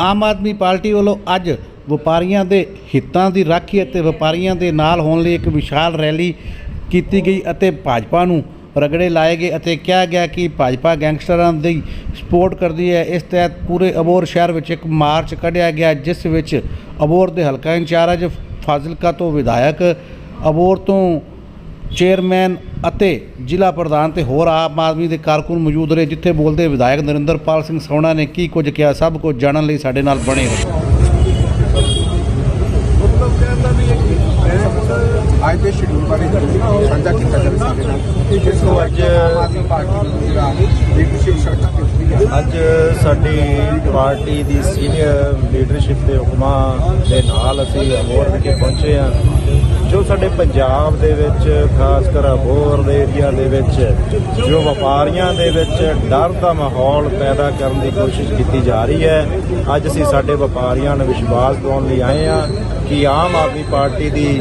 Aam Aadmi party ਵੱਲੋਂ ਅੱਜ ਵਪਾਰੀਆਂ ਦੇ ਹਿੱਤਾਂ ਦੀ ਰਾਖੀ ਅਤੇ ਵਪਾਰੀਆਂ ਦੇ ਨਾਲ ਹੋਣ ਲਈ ਇੱਕ ਵਿਸ਼ਾਲ ਰੈਲੀ ਕੀਤੀ ਗਈ ਅਤੇ ਭਾਜਪਾ ਨੂੰ ਰਗੜੇ ਲਾਏ ਗਏ ਅਤੇ ਕਿਹਾ ਗਿਆ ਕਿ ਭਾਜਪਾ ਗੈਂਗਸਟਰਾਂ ਦੀ ਸਪੋਰਟ ਕਰਦੀ ਹੈ। ਇਸ ਤਹਿਤ ਪੂਰੇ ਅਬੋਰ ਸ਼ਹਿਰ ਵਿੱਚ ਇੱਕ ਮਾਰਚ ਕੱਢਿਆ ਗਿਆ, ਜਿਸ ਵਿੱਚ ਅਬੋਰ ਦੇ ਹਲਕਾ ਇੰਚਾਰਜ ਫਾਜ਼ਿਲਕਾ ਤੋਂ ਵਿਧਾਇਕ ਅਬੋਰ ਤੋਂ ਚੇਅਰਮੈਨ ਅਤੇ ਜ਼ਿਲ੍ਹਾ ਪ੍ਰਧਾਨ ਤੇ ਹੋਰ ਆਮ ਆਦਮੀ ਦੇ ਕਾਰਕੁਨ ਮੌਜੂਦ ਰਹੇ ਜਿੱਥੇ ਬੋਲਦੇ ਵਿਧਾਇਕ ਨਰਿੰਦਰਪਾਲ ਸਿੰਘ ਸੋਹਣਾ ਨੇ ਕੀ ਕੁਝ ਕਿਹਾ ਸਭ ਕੁਝ ਜਾਣਨ ਲਈ ਸਾਡੇ ਨਾਲ ਬਣੇ ਰਹੋ। ਅੱਜ ਦੇ ਸ਼ਡਿਊਲ ਬਾਰੇ ਸਾਂਝਾ ਕੀਤਾ ਜਾਵੇ ਸਾਡੇ ਨਾਲ। ਜਿਸ ਨੂੰ ਅੱਜ ਆਮ ਆਦਮੀ ਪਾਰਟੀ ਦੀ ਜਿਹੜਾ ਲੀਡਰਸ਼ਿਪ ਸ਼ਰਕਤ ਕੀਤੀ ਹੈ ਅੱਜ ਸਾਡੀ ਪਾਰਟੀ ਦੀ ਸੀਨੀਅਰ ਲੀਡਰਸ਼ਿਪ ਦੇ ਹੁਕਮਾਂ ਦੇ ਨਾਲ ਅਸੀਂ ਅਬੋਹਰ ਵਿਖੇ ਪਹੁੰਚੇ ਹਾਂ। ਜੋ ਸਾਡੇ ਪੰਜਾਬ ਦੇ ਵਿੱਚ, ਖਾਸ ਕਰ ਅਬੋਹਰ ਦੇ ਏਰੀਆ ਦੇ ਵਿੱਚ, ਜੋ ਵਪਾਰੀਆਂ ਦੇ ਵਿੱਚ ਡਰ ਦਾ ਮਾਹੌਲ ਪੈਦਾ ਕਰਨ ਦੀ ਕੋਸ਼ਿਸ਼ ਕੀਤੀ ਜਾ ਰਹੀ ਹੈ, ਅੱਜ ਅਸੀਂ ਸਾਡੇ ਵਪਾਰੀਆਂ ਨੂੰ ਵਿਸ਼ਵਾਸ ਦਿਵਾਉਣ ਲਈ ਆਏ ਹਾਂ ਕਿ ਆਮ ਆਦਮੀ ਪਾਰਟੀ ਦੀ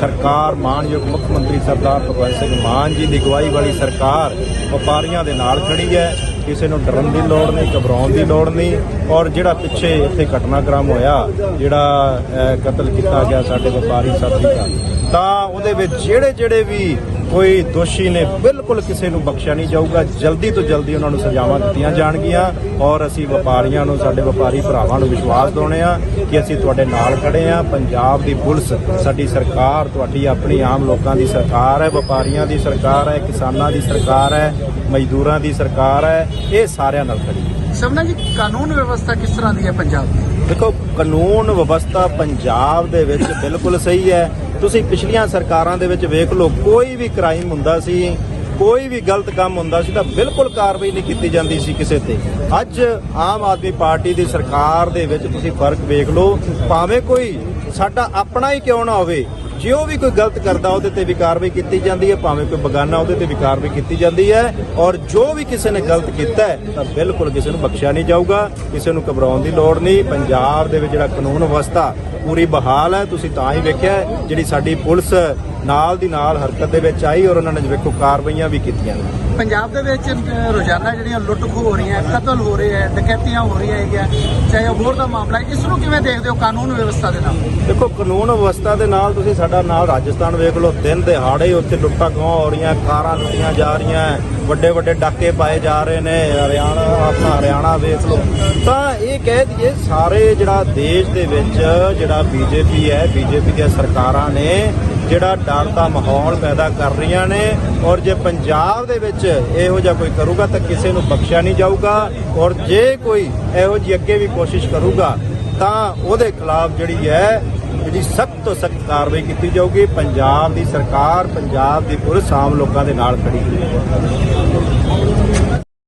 ਸਰਕਾਰ, ਮਾਨਯੋਗ ਮੁੱਖ ਮੰਤਰੀ ਸਰਦਾਰ ਭਗਵੰਤ ਸਿੰਘ ਮਾਨ ਜੀ ਦੀ ਅਗਵਾਈ ਵਾਲੀ ਸਰਕਾਰ ਵਪਾਰੀਆਂ ਦੇ ਨਾਲ ਖੜੀ ਹੈ। ਕਿਸੇ ਨੂੰ ਡਰਨ ਦੀ ਲੋੜ ਨਹੀਂ, ਘਬਰਾਉਣ ਦੀ ਲੋੜ ਨਹੀਂ ਔਰ ਜਿਹੜਾ ਪਿੱਛੇ ਇੱਥੇ ਘਟਨਾਕ੍ਰਮ ਹੋਇਆ, ਜਿਹੜਾ ਕਤਲ ਕੀਤਾ ਗਿਆ ਸਾਡੇ ਵਪਾਰੀ ਸਾਥੀ ਦਾ, ਤਾਂ ਉਹਦੇ ਵਿੱਚ ਜਿਹੜੇ ਜਿਹੜੇ ਵੀ ਕੋਈ ਦੋਸ਼ੀ ਨੇ ਬਿਲਕੁਲ ਕਿਸੇ ਨੂੰ ਬਖਸ਼ਿਆ ਨਹੀਂ ਜਾਊਗਾ। ਜਲਦੀ ਤੋਂ ਜਲਦੀ ਉਹਨਾਂ ਨੂੰ ਸਜ਼ਾਵਾਂ ਦਿੱਤੀਆਂ ਜਾਣਗੀਆਂ ਔਰ ਅਸੀਂ ਵਪਾਰੀਆਂ ਨੂੰ ਸਾਡੇ ਵਪਾਰੀ ਭਰਾਵਾਂ ਨੂੰ ਵਿਸ਼ਵਾਸ ਦਿਵਾਉਂਦੇ ਆ ਕਿ ਅਸੀਂ ਤੁਹਾਡੇ ਨਾਲ ਖੜੇ ਆ। ਪੰਜਾਬ ਦੀ ਪੁਲਿਸ ਸਾਡੀ ਸਰਕਾਰ ਤੁਹਾਡੀ ਆਪਣੀ ਆਮ ਲੋਕਾਂ ਦੀ ਸਰਕਾਰ ਹੈ ਵਪਾਰੀਆਂ ਦੀ ਸਰਕਾਰ ਹੈ ਕਿਸਾਨਾਂ ਦੀ ਸਰਕਾਰ ਹੈ ਮਜ਼ਦੂਰਾਂ ਦੀ ਸਰਕਾਰ ਹੈ ਇਹ ਸਾਰਿਆਂ ਨਾਲ ਖੜੀ ਹੈ। ਸਭਨਾ ਜੀ ਕਾਨੂੰਨ ਵਿਵਸਥਾ ਕਿਸ ਤਰ੍ਹਾਂ ਦੀ ਹੈ ਪੰਜਾਬ ਦੀ? ਦੇਖੋ ਕਾਨੂੰਨ ਵਿਵਸਥਾ ਪੰਜਾਬ ਦੇ ਵਿੱਚ ਬਿਲਕੁਲ ਸਹੀ ਹੈ। ਤੁਸੀਂ ਪਿਛਲੀਆਂ ਸਰਕਾਰਾਂ ਦੇ ਵਿੱਚ ਵੇਖ ਲਓ, ਕੋਈ ਵੀ ਕ੍ਰਾਈਮ ਹੁੰਦਾ ਸੀ, ਕੋਈ ਵੀ ਗਲਤ ਕੰਮ ਹੁੰਦਾ ਸੀ ਤਾਂ ਬਿਲਕੁਲ ਕਾਰਵਾਈ ਨਹੀਂ ਕੀਤੀ ਜਾਂਦੀ ਸੀ ਕਿਸੇ ਤੇ। ਅੱਜ ਆਮ ਆਦਮੀ ਪਾਰਟੀ ਦੀ ਸਰਕਾਰ ਦੇ ਵਿੱਚ ਤੁਸੀਂ ਫ਼ਰਕ ਵੇਖ ਲਓ, ਭਾਵੇਂ ਕੋਈ ਸਾਡਾ ਆਪਣਾ ਹੀ ਕਿਉਂ ਨਾ ਹੋਵੇ, ਜੇ ਉਹ ਵੀ ਕੋਈ ਗਲਤ ਕਰਦਾ, ਉਹਦੇ ਤੇ ਵੀ ਕਾਰਵਾਈ ਕੀਤੀ ਜਾਂਦੀ ਹੈ, ਭਾਵੇਂ ਕੋਈ ਬਗਾਨਾ, ਉਹਦੇ ਤੇ ਵੀ ਕਾਰਵਾਈ ਕੀਤੀ ਜਾਂਦੀ ਹੈ, ਔਰ ਜੋ ਵੀ ਕਿਸੇ ਨੇ ਗਲਤ ਕੀਤਾ ਹੈ, ਤਾਂ ਬਿਲਕੁਲ ਕਿਸੇ ਨੂੰ ਬਖਸ਼ਿਆ ਨਹੀਂ ਜਾਊਗਾ, ਕਿਸੇ ਨੂੰ ਘਬਰਾਉਣ ਦੀ ਲੋੜ ਨਹੀਂ। ਪੰਜਾਬ ਦੇ ਵਿੱਚ ਜਿਹੜਾ ਕਾਨੂੰਨ ਵਿਵਸਥਾ ਪੂਰੀ ਬਹਾਲ ਹੈ ਤੁਸੀਂ ਤਾਂ ਹੀ ਵੇਖਿਆ ਜਿਹੜੀ ਸਾਡੀ ਪੁਲਿਸ ਨਾਲ ਦੀ ਨਾਲ ਹਰਕਤ ਦੇ ਵਿੱਚ ਆਈ ਔਰ ਉਹਨਾਂ ਨੇ ਵੇਖੋ ਕਾਰਵਾਈਆਂ ਵੀ ਕੀਤੀਆਂ ਪੰਜਾਬ ਦੇ ਵਿੱਚ ਰੋਜ਼ਾਨਾ ਜਿਹੜੀਆਂ ਲੁੱਟ ਖੋਹ ਹੋ ਰਹੀਆਂ ਕਤਲ ਹੋ ਰਹੇ ਹੈ ਡਕੈਤੀਆਂ ਹੋ ਰਹੀਆਂ ਹੈਗੀਆਂ ਚਾਹੇ ਅਬੋਰ ਦਾ ਮਾਮਲਾ ਇਸ ਨੂੰ ਕਿਵੇਂ ਦੇਖਦੇ ਹੋ ਕਾਨੂੰਨ ਵਿਵਸਥਾ ਦੇ ਨਾਲ? ਦੇਖੋ ਕਾਨੂੰਨ ਵਿਵਸਥਾ ਦੇ ਨਾਲ ਤੁਸੀਂ ਸਾਡਾ ਨਾਲ ਰਾਜਸਥਾਨ ਵੇਖ ਲਓ ਦਿਨ ਦਿਹਾੜੇ ਉੱਥੇ ਲੁੱਟਾਂ ਖੋਹਾਂ ਹੋ ਰਹੀਆਂ ਕਾਰਾਂ ਲੁੱਟੀਆਂ ਜਾ ਰਹੀਆਂ ਵੱਡੇ ਵੱਡੇ ਡਾਕੇ ਪਾਏ ਜਾ ਰਹੇ ਨੇ ਹਰਿਆਣਾ ਆਪਣਾ ਹਰਿਆਣਾ ਵੇਖ ਲਓ। ਤਾਂ ਇਹ ਕਹਿ ਦਈਏ ਸਾਰੇ ਜਿਹੜਾ ਦੇਸ਼ ਦੇ ਵਿੱਚ ਜਿਹੜਾ ਬੀਜੇਪੀ ਹੈ, ਬੀਜੇਪੀ ਦੀਆਂ ਸਰਕਾਰਾਂ ਨੇ ਜਿਹੜਾ ਡਰ ਦਾ ਮਾਹੌਲ ਪੈਦਾ ਕਰ ਰਹੀਆਂ ਨੇ ਔਰ ਜੇ ਪੰਜਾਬ ਦੇ ਵਿੱਚ ਇਹੋ ਜਿਹਾ ਕੋਈ ਕਰੂਗਾ ਤਾਂ ਕਿਸੇ ਨੂੰ ਬਖਸ਼ਿਆ ਨਹੀਂ ਜਾਊਗਾ ਔਰ ਜੇ ਕੋਈ ਇਹੋ ਜਿਹੀ ਅੱਗੇ ਵੀ ਕੋਸ਼ਿਸ਼ ਕਰੂਗਾ ਤਾਂ ਉਹਦੇ ਖਿਲਾਫ ਜਿਹੜੀ ਹੈ ਜਿਹੜੀ ਸਖਤ ਤੋਂ ਸਖਤ ਕਾਰਵਾਈ ਕੀਤੀ ਜਾਊਗੀ। ਪੰਜਾਬ ਦੀ ਸਰਕਾਰ, ਪੰਜਾਬ ਦੀ ਪੁਲਿਸ ਆਮ ਲੋਕਾਂ ਦੇ ਨਾਲ ਖੜੀ ਹੈ।